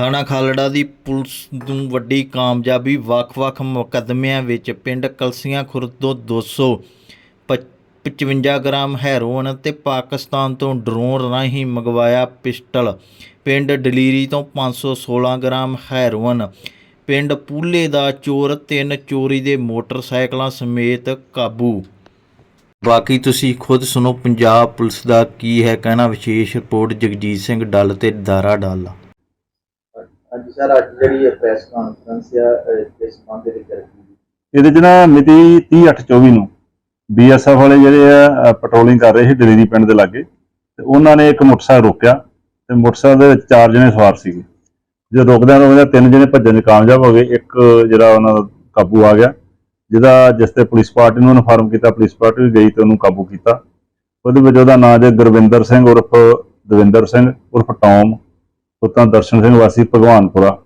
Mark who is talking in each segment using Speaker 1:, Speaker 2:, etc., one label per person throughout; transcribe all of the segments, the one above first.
Speaker 1: ਥਾਣਾ ਖਾਲੜਾ ਦੀ ਪੁਲਿਸ ਨੂੰ ਵੱਡੀ ਕਾਮਯਾਬੀ ਵੱਖ-ਵੱਖ ਮੁਕੱਦਮਿਆਂ ਵਿੱਚ ਪਿੰਡ ਕਲਸੀਆਂ ਖੁਰਦ ਤੋਂ 255 ਗ੍ਰਾਮ ਹੈਰੋਇਨ ਅਤੇ ਪਾਕਿਸਤਾਨ ਤੋਂ ਡਰੋਨ ਰਾਹੀਂ ਮੰਗਵਾਇਆ ਪਿਸਟਲ। ਪਿੰਡ ਡਲੀਰੀ ਤੋਂ 516 ਗ੍ਰਾਮ ਹੈਰੋਇਨ। ਪਿੰਡ ਪੂਲੇ ਦਾ ਚੋਰ ਤਿੰਨ ਚੋਰੀ ਦੇ ਮੋਟਰਸਾਈਕਲਾਂ ਸਮੇਤ ਕਾਬੂ। ਬਾਕੀ ਤੁਸੀਂ ਖੁਦ ਸੁਣੋ, ਪੰਜਾਬ ਪੁਲਿਸ ਦਾ ਕੀ ਹੈ ਕਹਿਣਾ? ਵਿਸ਼ੇਸ਼ ਰਿਪੋਰਟ ਜਗਜੀਤ ਸਿੰਘ ਡੱਲ ਤੇ ਦਾਰਾ ਡੱਲ।
Speaker 2: ਸਰ, ਅੱਜ ਜਿਹੜੀ ਇਹ ਪ੍ਰੈਸ ਕਾਨਫਰੰਸ ਆ ਇਸ ਸੰਬੰਧ ਦੇ ਵਿੱਚ
Speaker 3: ਇਹਦੇ ਚ ਨਾ ਮਿਤੀ 30/8/24 ਨੂੰ ਬੀਐਸਐਫ ਵਾਲੇ ਜਿਹੜੇ ਆ ਪੈਟਰੋਲਿੰਗ ਕਰ ਰਹੇ ਸੀ ਦਲੇਰੀ ਪਿੰਡ ਦੇ ਲਾਗੇ, ਤੇ ਉਹਨਾਂ ਨੇ ਇੱਕ ਮੋਟਰਸਾਈਕਲ ਰੋਕਿਆ, ਤੇ ਮੋਟਰਸਾਈਕਲ ਦੇ ਵਿੱਚ ਚਾਰ ਜਣੇ ਸਵਾਰ ਸੀਗੇ। ਜੇ ਰੋਕਦਿਆਂ ਰੋਕਦਿਆਂ ਤਿੰਨ ਜਣੇ ਭੱਜਣ 'ਚ ਕਾਮਯਾਬ ਹੋ ਗਏ, ਇੱਕ ਜਿਹੜਾ ਉਹਨਾਂ ਦਾ ਕਾਬੂ ਆ ਗਿਆ, ਜਿਹਦਾ ਜਿਸ ਤੇ ਪੁਲਿਸ ਪਾਰਟੀ ਨੂੰ ਇਨਫਾਰਮ ਕੀਤਾ, ਪੁਲਿਸ ਪਾਰਟੀ ਵੀ ਗਈ ਤੇ ਉਹਨੂੰ ਕਾਬੂ ਕੀਤਾ। ਉਹਦੇ ਵਿੱਚ ਉਹਦਾ ਨਾਮ ਜੇ ਗੁਰਵਿੰਦਰ ਸਿੰਘ ਉਰਫ ਦਵਿੰਦਰ ਸਿੰਘ, ਉਰਫ ਟੌਮ ਪੁੱਤਾਂ ਦਰਸ਼ਨ ਸਿੰਘ ਵਾਸੀ ਭਗਵਾਨਪੁਰਾ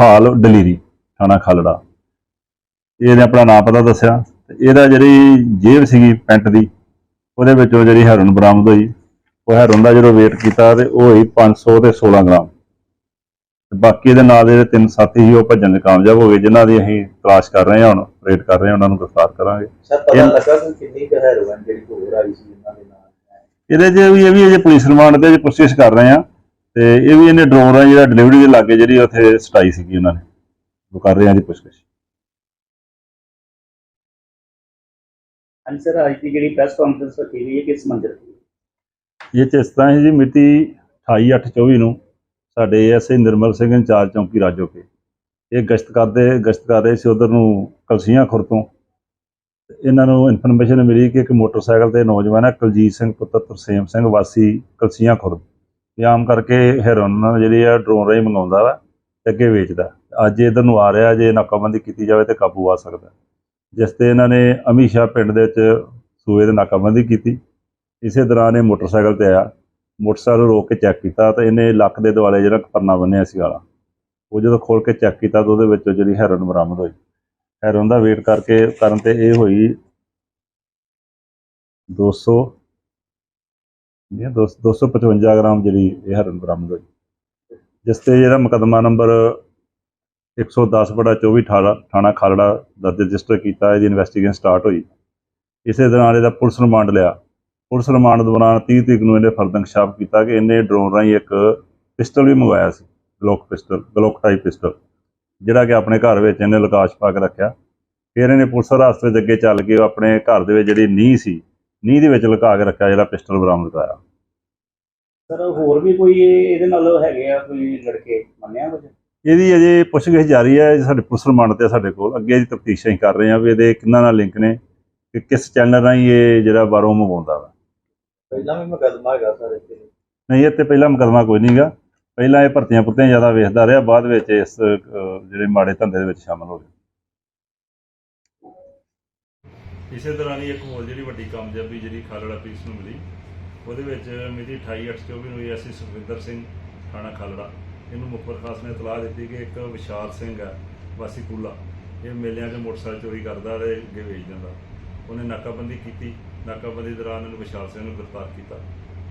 Speaker 3: ਹਾਲ ਡਲੀਰੀ ਥਾਣਾ ਖਾਲੜਾ। ਇਹਨੇ ਆਪਣਾ ਨਾਮ ਪਤਾ ਦੱਸਿਆ। ਤੇ ਇਹਦਾ ਜਿਹੜੀ ਜੇਬ ਸੀਗੀ ਪੈਂਟ ਦੀ ਉਹਦੇ ਵਿੱਚੋਂ ਜਿਹੜੀ ਹੈਰੋਨ ਬਰਾਮਦ ਹੋਈ। ਉਹ ਹੈਰੋਨ ਦਾ ਜਦੋਂ weight ਕੀਤਾ ਤੇ ਉਹ ਹੋਈ 500 ਤੇ 16 ਗ੍ਰਾਮ। ਤੇ ਬਾਕੀ ਇਹਦੇ ਨਾਲ ਦੇ ਜਿਹੜੇ ਤਿੰਨ ਸਾਥੀ ਸੀ ਉਹ ਭੱਜਣ 'ਚ ਕਾਮਯਾਬ ਹੋ ਗਏ ਜਿਨ੍ਹਾਂ ਦੀ ਅਸੀਂ ਤਲਾਸ਼ ਕਰ ਰਹੇ ਹਾਂ ਹੁਣ ਰੇਡ ਕਰ ਰਹੇ ਹਾਂ ਉਹਨਾਂ ਨੂੰ ਗ੍ਰਿਫਤਾਰ ਕਰਾਂਗੇ।
Speaker 2: ਸਰ ਪਤਾ ਲੱਗਾ ਕਿ ਕਿੰਨੀ ਕੁ ਹੈਰੋਇਨ ਜਿਹੜੀ ਹੋਰ ਆਈ ਸੀ ਇਹਨਾਂ ਦੇ ਨਾਲ
Speaker 3: ਇਹਦੇ 'ਚ ਵੀ ਇਹ ਵੀ ਅਜੇ ਪੁਲਿਸ ਰਿਮਾਂਡ ਤੇ ਅਜੇ ਪੁੱਛਗਿੱਛ ਕਰ ਰਹੇ ਆ ਤੇ ਇਹ ਵੀ ਇਹਨੇ ਡਰੋਨ ਰਾਹੀਂ ਜਿਹੜਾ ਡਿਲੀਵਰੀ ਦੇ ਲਾਗੇ ਜਿਹੜੀ ਉੱਥੇ ਸਟਾਈ ਸੀਗੀ ਉਹਨਾਂ ਨੇ। ਉਹ ਕਰ ਰਹੇ ਆ ਜੀ ਪੁੱਛਗਿੱਛ।
Speaker 4: ਹਾਂਜੀ ਸਰ ਅੱਜ ਦੀ ਜਿਹੜੀ ਪ੍ਰੈਸ ਕਾਨਫਰੰਸ ਰੱਖੀ ਗਈ ਹੈ ਕਿਸ ਮੰਦਰ ਦੀ
Speaker 3: ਇਹ ਇਸ ਤਰ੍ਹਾਂ ਹੈ ਜੀ ਮਿਤੀ 28/8/24 ਨੂੰ ਸਾਡੇ ਐਸਏ ਨਿਰਮਲ ਸਿੰਘ ਇੰਚਾਰਜ ਚੌਂਕੀ ਰਾਜੋਕੇ ਇਹ ਗਸ਼ਤ ਕਰਦੇ ਗਸ਼ਤ ਕਰ ਰਹੇ ਸੀ ਉਧਰ ਨੂੰ ਕਲਸੀਆਂ ਖੁਰ ਤੇ। ਇਹਨਾਂ ਨੂੰ ਇਨਫੋਰਮੇਸ਼ਨ ਮਿਲੀ ਕਿ ਇੱਕ ਮੋਟਰਸਾਈਕਲ ਤੇ ਨੌਜਵਾਨ ਹੈ ਕੁਲਜੀਤ ਸਿੰਘ ਪੁੱਤਰ ਤਰਸੇਮ ਸਿੰਘ, ਵਾਸੀ ਕਲਸੀਆਂ ਖੁਰ ਇਹ ਆਮ ਕਰਕੇ ਹੈਰੋਨ ਜਿਹੜੀ ਆ ਡਰੋਨ ਰਾਹੀਂ ਮੰਗਾਉਂਦਾ ਵਾ ਤੇ ਅੱਗੇ ਵੇਚਦਾ। ਅੱਜ ਇਧਰ ਨੂੰ ਆ ਰਿਹਾ, ਜੇ ਨਾਕਾਬੰਦੀ ਕੀਤੀ ਜਾਵੇ ਤੇ ਕਾਬੂ ਆ ਸਕਦਾ। ਜਿਸ ਤੇ ਇਹਨਾਂ ਨੇ ਅਮੀਸ਼ਾ ਪਿੰਡ ਦੇ ਵਿੱਚ ਸੂਏ ਦੇ ਨਾਕਾਬੰਦੀ ਕੀਤੀ। ਇਸੇ ਦੌਰਾਨ ਇਹ ਮੋਟਰਸਾਈਕਲ ਤੇ ਆਇਆ। ਮੋਟਰਸਾਈਕਲ ਨੂੰ ਰੋਕ ਕੇ ਚੈੱਕ ਕੀਤਾ ਤਾਂ ਇਹਨੇ ਲੱਕ ਦੇ ਦੁਆਲੇ ਜਿਹੜਾ ਪਰਨਾ ਬੰਨਿਆ ਸੀ ਵਾਲਾ। ਉਹ ਜਦੋਂ ਖੋਲ ਕੇ ਚੈੱਕ ਕੀਤਾ ਤਾਂ ਉਹਦੇ ਵਿੱਚੋਂ ਜਿਹੜੀ ਹੈਰੋਨ ਬਰਾਮਦ ਹੋਈ। ਹੈਰੋਨ ਦਾ weight ਕਰਕੇ ਕਰਨ ਤੇ ਇਹ ਹੋਈ 200 ਇਹ 255 ਗ੍ਰਾਮ ਜਿਹੜੀ ਇਹ ਹੈਰੋਨ ਬਰਾਮਦ ਹੋਈ। ਜਿਸ ਤੇ ਜਿਹੜਾ ਮੁਕੱਦਮਾ ਨੰਬਰ 110 ਬੜਾ 24 18 ਥਾਣਾ ਖਾਲੜਾ ਦਰਜ ਰਜਿਸਟਰ ਕੀਤਾ, ਇਹਦੀ ਇਨਵੈਸਟੀਗੇਸ਼ਨ ਸਟਾਰਟ ਹੋਈ। ਇਸੇ ਦੌਰਾਨ ਇਹਦਾ ਪੁਲਿਸ ਰਿਮਾਂਡ ਲਿਆ। ਪੁਲਿਸ ਰਿਮਾਂਡ ਦੌਰਾਨ 30 ਤਰੀਕ ਨੂੰ ਇਹਨੇ ਫਰਦ ਕੀਤਾ ਕਿ ਇਹਨੇ ਡਰੋਨ ਰਾਹੀਂ ਇੱਕ ਪਿਸਟਲ ਵੀ ਮੰਗਵਾਇਆ ਸੀ Glock pistol Glock type pistol ਜਿਹੜਾ ਕਿ ਆਪਣੇ ਘਰ ਵਿੱਚ ਇਹਨੇ ਲਕਾਸ਼ ਪਾ ਕੇ ਰੱਖਿਆ। ਫਿਰ ਇਹਨੇ ਪੁਲਿਸ ਹਿਰਾਸਤ ਵਿੱਚ ਅੱਗੇ ਚੱਲ ਕੇ ਆਪਣੇ ਘਰ ਦੇ ਵਿੱਚ ਜਿਹੜੀ ਨੀਂਹ ਸੀ ਨੀਂਹ ਦੇ ਵਿੱਚ ਲੁਕਾ ਕੇ ਰੱਖਿਆ ਜਿਹੜਾ ਪਿਸਟਲ ਬਰਾਮਦ ਕਰਾਇਆ।
Speaker 4: ਸਰ ਹੋਰ ਵੀ ਕੋਈ ਇਹ- ਇਹਦੇ ਨਾਲ ਹੈਗੇ ਆ ਕੋਈ ਲੜਕੇ ਮੰਨਿਆ ਕੁਝ
Speaker 3: ਇਹਦੀ ਅਜੇ ਪੁੱਛਗਿੱਛ ਜਾਰੀ ਹੈ ਸਾਡੇ ਪੁਲਿਸ ਰਿਮਾਂਡ ਤੇ ਆ ਸਾਡੇ ਕੋਲ। ਅੱਗੇ ਦੀ ਤਫਤੀਸ਼ ਅਸੀਂ ਕਰ ਰਹੇ ਹਾਂ ਵੀ ਇਹਦੇ ਕਿੰਨਾਂ ਨਾਲ ਲਿੰਕ ਨੇ ਕਿ ਕਿਸ ਚੈਨਲ ਰਾਹੀਂ ਇਹ ਜਿਹੜਾ ਬਾਹਰੋਂ ਮੰਗਵਾਉਂਦਾ ਵਾ।
Speaker 2: ਪਹਿਲਾਂ ਵੀ ਮੁਕੱਦਮਾ ਹੈਗਾ ਸਰ ਇੱਥੇ।
Speaker 3: ਨਹੀਂ ਤੇ ਪਹਿਲਾ ਮੁਕਦਮਾ ਕੋਈ ਨਹੀਂਗਾ ਪਹਿਲਾਂ ਇਹ ਭਰਤੀਆਂ ਪੁੱਤੀਆਂ ਜ਼ਿਆਦਾ ਵੇਖਦਾ ਰਿਹਾ, ਬਾਅਦ ਵਿੱਚ ਇਸ ਜਿਹੜੇ ਮਾੜੇ ਧੰਦੇ ਦੇ ਵਿੱਚ ਸ਼ਾਮਲ ਹੋ ਗਿਆ। ਇਸੇ ਦੌਰਾਨ ਹੀ ਇੱਕ ਹੋਰ ਜਿਹੜੀ ਵੱਡੀ ਕਾਮਯਾਬੀ ਜਿਹੜੀ ਖਾਲੜਾ ਪੁਲਿਸ ਨੂੰ ਮਿਲੀ, ਉਹਦੇ ਵਿੱਚ ਮਿਤੀ 28/8/24 ਨੂੰ ਐਸਸੀ ਸੁਖਵਿੰਦਰ ਸਿੰਘ, ਥਾਣਾ ਖਾਲੜਾ। ਇਹਨੂੰ ਮੁਖਬਰ ਖਾਸ ਨੇ ਇਤਲਾਹ ਦਿੱਤੀ ਕਿ ਇੱਕ ਵਿਸ਼ਾਲ ਸਿੰਘ ਹੈ, ਵਾਸੀ ਪੁੱਲਾ ਇਹ ਮੇਲਿਆਂ 'ਚ ਮੋਟਰਸਾਈਕਲ ਚੋਰੀ ਕਰਦਾ ਤੇ ਅੱਗੇ ਵੇਚ ਦਿੰਦਾ। ਉਹਨੇ ਨਾਕਾਬੰਦੀ ਕੀਤੀ। ਨਾਕਾਬੰਦੀ ਦੌਰਾਨ ਇਹਨੂੰ ਵਿਸ਼ਾਲ ਸਿੰਘ ਨੂੰ ਗ੍ਰਿਫਤਾਰ ਕੀਤਾ।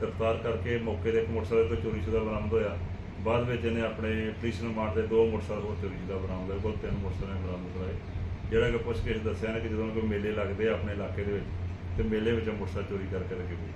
Speaker 3: ਗ੍ਰਿਫਤਾਰ ਕਰਕੇ ਮੌਕੇ ਤੇ ਮੋਟਰਸਾਈਕਲ ਤੋਂ ਚੋਰੀ ਚੋਰੀਸ਼ੁਦਾ ਬਰਾਮਦ ਹੋਇਆ। ਬਾਅਦ ਵਿੱਚ ਇਹਨੇ ਆਪਣੇ ਪੁਲਿਸ ਰਿਮਾਂਡ ਦੇ ਦੋ ਮੋਟਰਸਾਈਕਲ ਹੋਰ ਚੋਰੀਸ਼ੁਦਾ ਬਰਾਮਦ ਹੋਏ, ਕੋਲ ਤਿੰਨ ਮੋਟਰਸਾਈਕਲ ਬਰਾਮਦ ਕਰਾਏ ਜਿਹੜਾ ਕਿ ਪੁੱਛ ਕੇ ਦੱਸਿਆ ਨਾ ਕਿ ਜਦੋਂ ਕੋਈ ਮੇਲੇ ਲੱਗਦੇ ਆ ਆਪਣੇ ਇਲਾਕੇ ਦੇ ਵਿੱਚ, ਤੇ ਮੇਲੇ ਵਿੱਚ ਮੋਟਰਸਾਈਕਲ ਚੋਰੀ ਕਰਕੇ ਲੱਗੇ ਹੋਏ